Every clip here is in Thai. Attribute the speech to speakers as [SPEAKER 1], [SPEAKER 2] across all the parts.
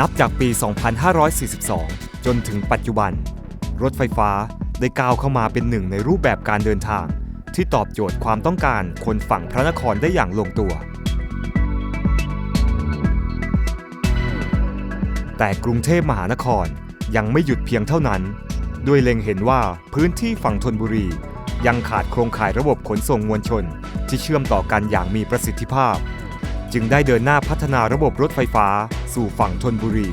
[SPEAKER 1] นับจากปี 2542 จนถึงปัจจุบัน รถไฟฟ้าได้ก้าวเข้ามาเป็นหนึ่งในรูปแบบการเดินทาง ที่ตอบโจทย์ความต้องการคนฝั่งพระนครได้อย่างลงตัว แต่กรุงเทพมหานครยังไม่หยุดเพียงเท่านั้น ด้วยเล็งเห็นว่าพื้นที่ฝั่งธนบุรี ยังขาดโครงข่ายระบบขนส่งมวลชน ที่เชื่อมต่อกันอย่างมีประสิทธิภาพ จึงได้เดินหน้าพัฒนาระบบรถไฟฟ้า สู่ฝั่งธนบุรี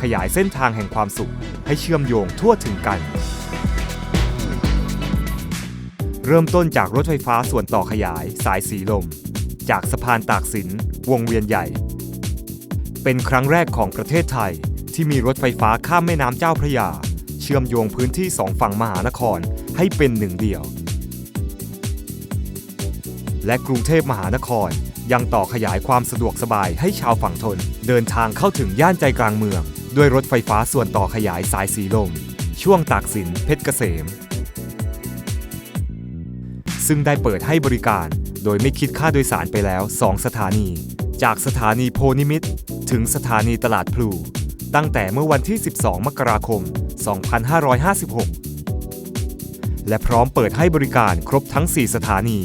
[SPEAKER 1] ขยายเส้นทางแห่งความสุข ให้เชื่อมโยงทั่วถึงกัน เริ่มต้นจากรถไฟฟ้าส่วนต่อขยายสายสีลม จากสะพานตากสิน วงเวียนใหญ่ เป็นครั้งแรกของประเทศไทยที่มีรถไฟฟ้าข้ามแม่น้ำเจ้าพระยา เชื่อมโยงพื้นที่สองฝั่งมหานครให้เป็นหนึ่งเดียว และกรุงเทพมหานคร ยังต่อขยายความสะดวกสบายให้ชาวฝั่งทน เดินทางเข้าถึงย่านใจกลางเมือง ด้วยรถไฟฟ้าส่วนต่อขยายสายสีลม ช่วงตากสินเพชรเกษม ซึ่งได้เปิดให้บริการโดยไม่คิดค่าโดยสารไปแล้ว 2 สถานี จากสถานีโพนิมิตถึงสถานีตลาดพลูตั้งแต่เมื่อวันที่ 12 มกราคม 2556 และพร้อมเปิดให้บริการครบทั้ง 4 สถานี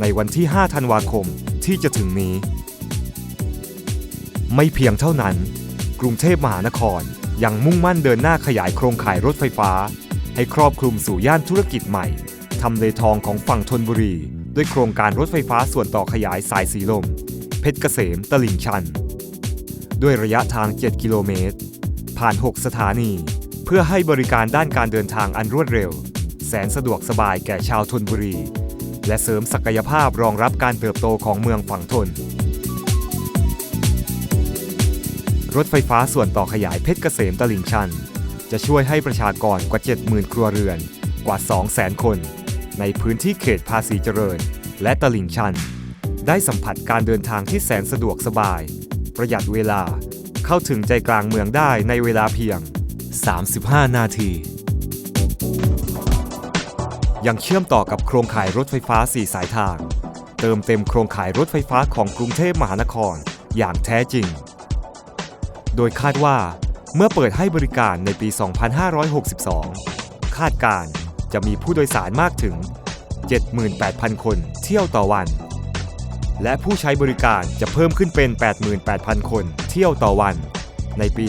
[SPEAKER 1] ในวันที่ 5 ธันวาคม ที่จะถึงนี้ ไม่เพียงเท่านั้น กรุงเทพมหานครยังมุ่งมั่นเดินหน้าขยายโครงข่ายรถไฟฟ้า ให้ครอบคลุมสู่ย่านธุรกิจใหม่ทำเลทองของฝั่งธนบุรี ด้วยโครงการรถไฟฟ้าส่วนต่อขยายสายสีลม เพชรเกษมตลิ่งชัน ด้วยระยะทาง 7 กิโลเมตร ผ่าน 6 สถานี เพื่อให้บริการด้านการเดินทางอันรวดเร็ว แสนสะดวกสบายแก่ชาวธนบุรี และเสริมศักยภาพรองรับการเติบโตของเมืองฝั่งทน รถไฟฟ้าส่วนต่อขยายเพชรเกษมตลิ่งชัน จะช่วยให้ประชากรกว่า 70,000 ครัวเรือนกว่า 200,000 คน ในพื้นที่เขตภาษีเจริญ และตลิ่งชัน ได้สัมผัสการเดินทางที่แสนสะดวกสบาย ประหยัดเวลาเข้าถึงใจกลางเมืองได้ในเวลาเพียง 35 นาที ยังเชื่อมต่อกับโครงข่ายรถไฟฟ้า 4 สายทาง เติมเต็มโครงข่ายรถไฟฟ้าของกรุงเทพมหานครอย่างแท้จริง โดยคาดว่าเมื่อเปิดให้บริการในปี 2562 คาดการณ์จะมีผู้โดยสารมากถึง 78,000 คนเที่ยวต่อวัน และผู้ใช้บริการจะเพิ่มขึ้นเป็น 88,000 คนเที่ยวต่อวัน ในปี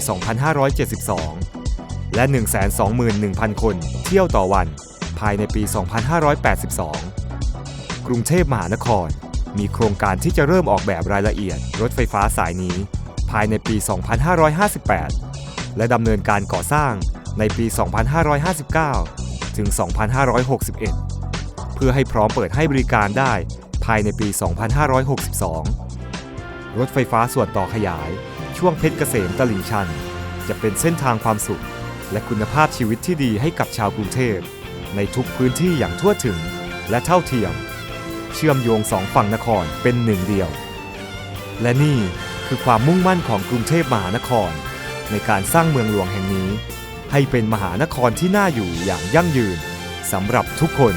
[SPEAKER 1] 2572 และ 121,000 คนเที่ยวต่อวัน ภายในปี 2582 กรุงเทพมหานคร มีโครงการที่จะเริ่มออกแบบรายละเอียด รถไฟฟ้าสายนี้ ภายในปี 2558 และดำเนินการก่อสร้างในปี 2559 ถึง 2561 เพื่อให้พร้อมเปิดให้บริการได้ภายในปี 2562 รถไฟฟ้าส่วนต่อขยาย ช่วงเพชรเกษมตลิ่งชัน จะเป็นเส้นทางความสุข และคุณภาพชีวิตที่ดีให้กับชาวกรุงเทพ ในทุกพื้นที่อย่างทั่วถึงและเท่าเทียม เชื่อมโยงสองฝั่งนครเป็นหนึ่งเดียว และนี่คือความมุ่งมั่นของกรุงเทพมหานคร ในการสร้างเมืองหลวงแห่งนี้ ให้เป็นมหานครที่น่าอยู่อย่างยั่งยืนสำหรับทุกคน